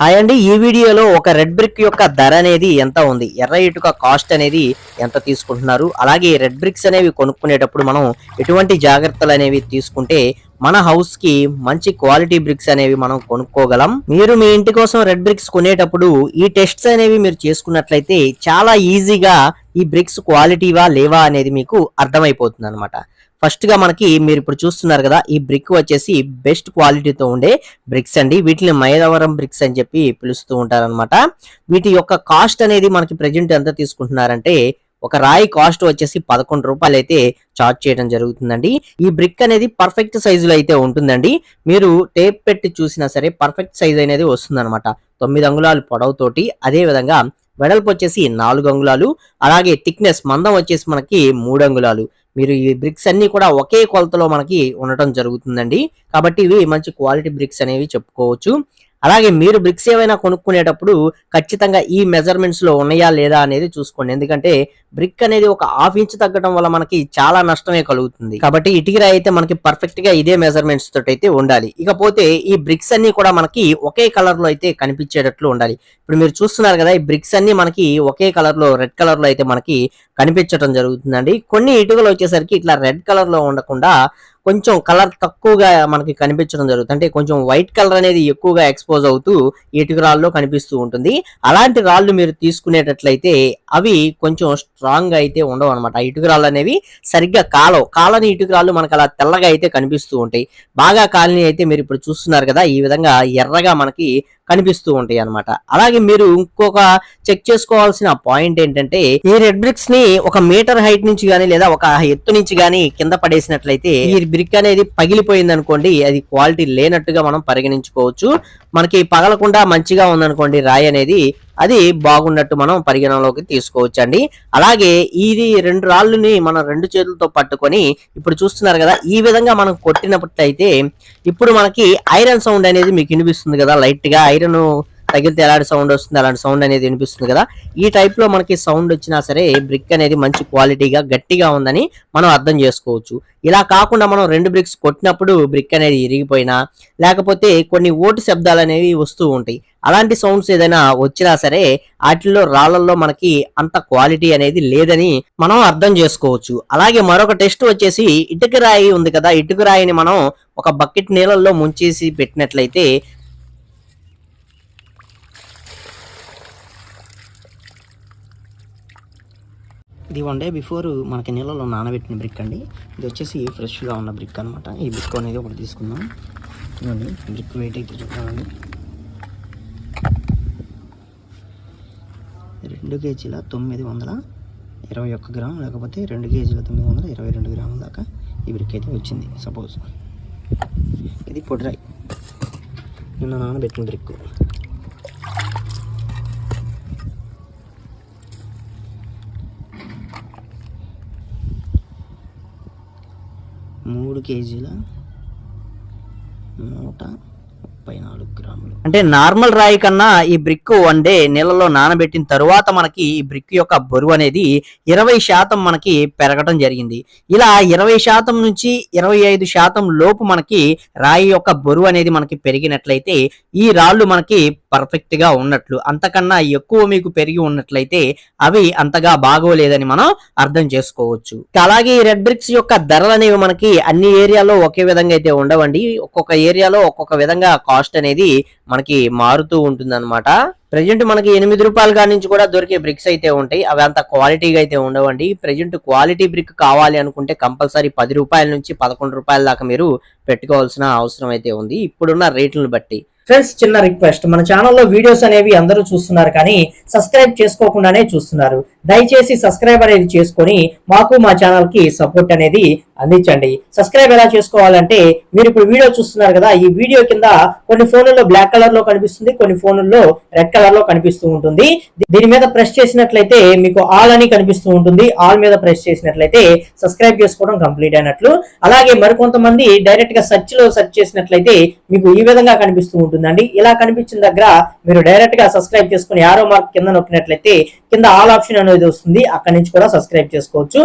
Hi అండి. ఈ వీడియోలో ఒక రెడ్ బ్రిక్ యొక్క ధర అనేది ఎంత ఉంది? ఎర్ర ఇటుక కాస్ట్ అనేది ఎంత తీసుకుంటున్నారు? అలాగే రెడ్ బ్రిక్స్ అనేవి కొనుక్కునేటప్పుడు మనం ఎటువంటి జాగ్రత్తలు అనేవి తీసుకుంటే మన హౌస్కి మంచి క్వాలిటీ బ్రిక్స్ అనేవి మనం కొనుక్కోగలం. మీరు మీ ఇంటి కోసం రెడ్ బ్రిక్స్ కొనేటప్పుడు ఈ టెస్ట్స్ అనేవి మీరు చేసుకున్నట్లయితే చాలా ఈజీగా ఈ బ్రిక్స్ క్వాలిటీవా లేవా అనేది మీకు అర్థమైపోతుంది అనమాట ఫస్ట్గా మనకి మీరు ఇప్పుడు చూస్తున్నారు కదా ఈ బ్రిక్ వచ్చేసి బెస్ట్ క్వాలిటీతో ఉండే బ్రిక్స్ అండి. వీటిని మైదవరం బ్రిక్స్ అని చెప్పి పిలుస్తూ ఉంటారనమాట వీటి యొక్క కాస్ట్ అనేది మనకి ప్రెజెంట్ ఎంత తీసుకుంటున్నారంటే ఒక రాయి కాస్ట్ వచ్చేసి పదకొండు రూపాయలు అయితే చార్జ్ చేయడం జరుగుతుందండి. ఈ బ్రిక్ అనేది పర్ఫెక్ట్ సైజులో అయితే ఉంటుందండి. మీరు టేప్ పెట్టి చూసినా సరే పర్ఫెక్ట్ సైజ్ అనేది వస్తుంది తొమ్మిది అంగుళాలు పొడవుతోటి అదే విధంగా వెడల్పు వచ్చేసి నాలుగు అంగుళాలు అలాగే థిక్నెస్ మందం వచ్చేసి మనకి మూడు అంగుళాలు. మీరు ఈ బ్రిక్స్ అన్ని కూడా ఒకే కొలతలో మనకి ఉండటం జరుగుతుందండి. కాబట్టి ఇవి మంచి క్వాలిటీ బ్రిక్స్ అనేవి చెప్పుకోవచ్చు. అలాగే మీరు బ్రిక్స్ ఏవైనా కొనుక్కునేటప్పుడు ఖచ్చితంగా ఈ మెజర్మెంట్స్లో ఉన్నాయా లేదా అనేది చూసుకోండి. ఎందుకంటే బ్రిక్ అనేది ఒక హాఫ్ ఇంచ్ తగ్గడం వల్ల మనకి చాలా నష్టమే కలుగుతుంది. కాబట్టి ఇటుకరాయి అయితే మనకి పర్ఫెక్ట్గా ఇదే మెజర్మెంట్స్ తోటి అయితే ఉండాలి. ఇకపోతే ఈ బ్రిక్స్ అన్ని కూడా మనకి ఒకే కలర్లో అయితే కనిపించేటట్లు ఉండాలి. ఇప్పుడు మీరు చూస్తున్నారు కదా ఈ బ్రిక్స్ అన్ని మనకి ఒకే కలర్లో రెడ్ కలర్లో అయితే మనకి కనిపించడం జరుగుతుందండి. కొన్ని ఇటుకలు వచ్చేసరికి ఇట్లా రెడ్ కలర్లో ఉండకుండా కొంచెం కలర్ తక్కువగా మనకి కనిపించడం జరుగుతుంది. అంటే కొంచెం వైట్ కలర్ అనేది ఎక్కువగా ఎక్స్పోజ్ అవుతూ ఇటుక రాళ్ళలో కనిపిస్తూ ఉంటుంది. అలాంటి రాళ్ళు మీరు తీసుకునేటట్లయితే అవి కొంచెం స్ట్రాంగ్ అయితే ఉండవు అనమాట ఇటుక రాళ్ళు అనేవి సరిగ్గా కాలవు. కాలని ఇటుక రాళ్ళు మనకు అలా తెల్లగా అయితే కనిపిస్తూ ఉంటాయి. బాగా కాలనీ అయితే మీరు ఇప్పుడు చూస్తున్నారు కదా ఈ విధంగా ఎర్రగా మనకి కనిపిస్తూ ఉంటాయి అన్నమాట. అలాగే మీరు ఇంకొక చెక్ చేసుకోవాల్సిన పాయింట్ ఏంటంటే ఈ రెడ్ బ్రిక్స్ని ఒక మీటర్ హైట్ నుంచి గానీ లేదా ఒక ఎత్తు నుంచి గానీ కింద పడేసినట్లయితే ఈ బ్రిక్ అనేది పగిలిపోయింది అనుకోండి అది క్వాలిటీ లేనట్టుగా మనం పరిగణించుకోవచ్చు. మనకి పగలకుండా మంచిగా ఉందనుకోండి రాయి అనేది అది బాగున్నట్టు మనం పరిగణనలోకి తీసుకోవచ్చండి. అలాగే ఇది రెండు రాళ్ళుని మనం రెండు చేతులతో పట్టుకొని ఇప్పుడు చూస్తున్నారు కదా ఈ విధంగా మనం కొట్టినప్పుడైతే ఇప్పుడు మనకి ఐరన్ సౌండ్ అనేది మీకు వినిపిస్తుంది కదా లైట్గా ఐరన్ తగిలితే ఎలాంటి సౌండ్ వస్తుంది అలాంటి సౌండ్ అనేది వినిపిస్తుంది కదా. ఈ టైప్లో మనకి సౌండ్ వచ్చినా సరే బ్రిక్ అనేది మంచి క్వాలిటీగా గట్టిగా ఉందని మనం అర్థం చేసుకోవచ్చు. ఇలా కాకుండా మనం రెండు బ్రిక్స్ కొట్టినప్పుడు బ్రిక్ అనేది ఇరిగిపోయినా లేకపోతే కొన్ని ఓటు శబ్దాలు అనేవి వస్తూ ఉంటాయి. అలాంటి సౌండ్స్ ఏదైనా వచ్చినా సరే వాటిల్లో రాళ్ళలో మనకి అంత క్వాలిటీ అనేది లేదని మనం అర్థం చేసుకోవచ్చు. అలాగే మరొక టెస్ట్ వచ్చేసి ఇటుక రాయి ఉంది కదా ఇటుక రాయిని మనం ఒక బకెట్ నీళ్ళల్లో ముంచేసి పెట్టినట్లయితే ఇది వన్ డే బిఫోర్ మనకి నీళ్ళలో నానబెట్టిన బ్రిక్ అండి. ఇది వచ్చేసి ఫ్రెష్గా ఉన్న బ్రిక్ అనమాట ఈ బ్రిక్ అనేది ఒకటి తీసుకుందాం. చూడండి బ్రిక్ వెయిట్ అయితే చూద్దామండి రెండు కేజీల తొమ్మిది వందల ఇరవై ఒక్క గ్రాము లేకపోతే రెండు కేజీల తొమ్మిది వందల ఇరవై రెండు గ్రాముల దాకా ఈ బ్రిక్ అయితే వచ్చింది సపోజ్ ఇది పొడిరాయి నిన్న నానబెట్టిన బ్రిక్ మూడు కేజీల నూట ముప్పై నాలుగు గ్రాములు. అంటే నార్మల్ రాయి కన్నా ఈ బ్రిక్ వన్ డే నీళ్ళలో నానబెట్టిన తరువాత మనకి ఈ బ్రిక్ యొక్క బరువు అనేది ఇరవై శాతం మనకి పెరగడం జరిగింది. ఇలా ఇరవై శాతం నుంచి ఇరవై ఐదు శాతం లోపు మనకి రాయి యొక్క బరువు అనేది మనకి పెరిగినట్లయితే ఈ రాళ్ళు మనకి పర్ఫెక్ట్గా ఉన్నట్లు అంతకన్నా ఎక్కువ మీకు పెరిగి ఉన్నట్లయితే అవి అంతగా బాగోలేదని మనం అర్థం చేసుకోవచ్చు. అలాగే ఈ రెడ్ బ్రిక్స్ యొక్క ధరలు అనేవి మనకి అన్ని ఏరియాలో ఒకే విధంగా అయితే ఉండవండి. ఒక్కొక్క ఏరియాలో ఒక్కొక్క విధంగా కాస్ట్ అనేది మనకి మారుతూ ఉంటుంది ప్రజెంట్ మనకి ఎనిమిది రూపాయల కాడి నుంచి కూడా దొరికే బ్రిక్స్ అయితే ఉంటాయి. అవి అంత క్వాలిటీగా అయితే ఉండవండి. ప్రజెంట్ క్వాలిటీ బ్రిక్ కావాలి అనుకుంటే కంపల్సరీ పది రూపాయల నుంచి పదకొండు రూపాయల దాకా మీరు పెట్టుకోవాల్సిన అవసరం అయితే ఉంది. ఇప్పుడున్న రేట్లను బట్టి. ఫ్రెండ్స్ చిన్న రిక్వెస్ట్ మన ఛానల్లో వీడియోస్ అనేవి అందరూ చూస్తున్నారు కానీ సబ్స్క్రైబ్ చేసుకోకుండానే చూస్తున్నారు. దయచేసి సబ్స్క్రైబ్ అనేది చేసుకొని మాకు మా ఛానల్కి సపోర్ట్ అనేది అందించండి. సబ్స్క్రైబ్ ఎలా చేసుకోవాలంటే మీరు ఇప్పుడు వీడియో చూస్తున్నారు కదా ఈ వీడియో కింద కొన్ని ఫోన్లలో బ్లాక్ కలర్లో కనిపిస్తుంది కొన్ని ఫోన్లలో రెడ్ కలర్లో కనిపిస్తూ ఉంటుంది. దీని మీద ప్రెస్ చేసినట్లయితే మీకు ఆల్ అని కనిపిస్తూ ఉంటుంది. ఆల్ మీద ప్రెస్ చేసినట్లయితే సబ్స్క్రైబ్ చేసుకోవడం కంప్లీట్ అయినట్లు. అలాగే మరికొంతమంది డైరెక్ట్గా సెర్చ్లో సెర్చ్ చేసినట్లయితే మీకు ఈ విధంగా కనిపిస్తూ ఉంటుందండి. ఇలా కనిపించిన దగ్గర మీరు డైరెక్ట్గా సబ్స్క్రైబ్ చేసుకుని యారో మార్క్ కింద నొక్కినట్లయితే కింద ఆల్ ఆప్షన్ అనేది వస్తుంది. అక్కడి నుంచి కూడా సబ్స్క్రైబ్ చేసుకోవచ్చు.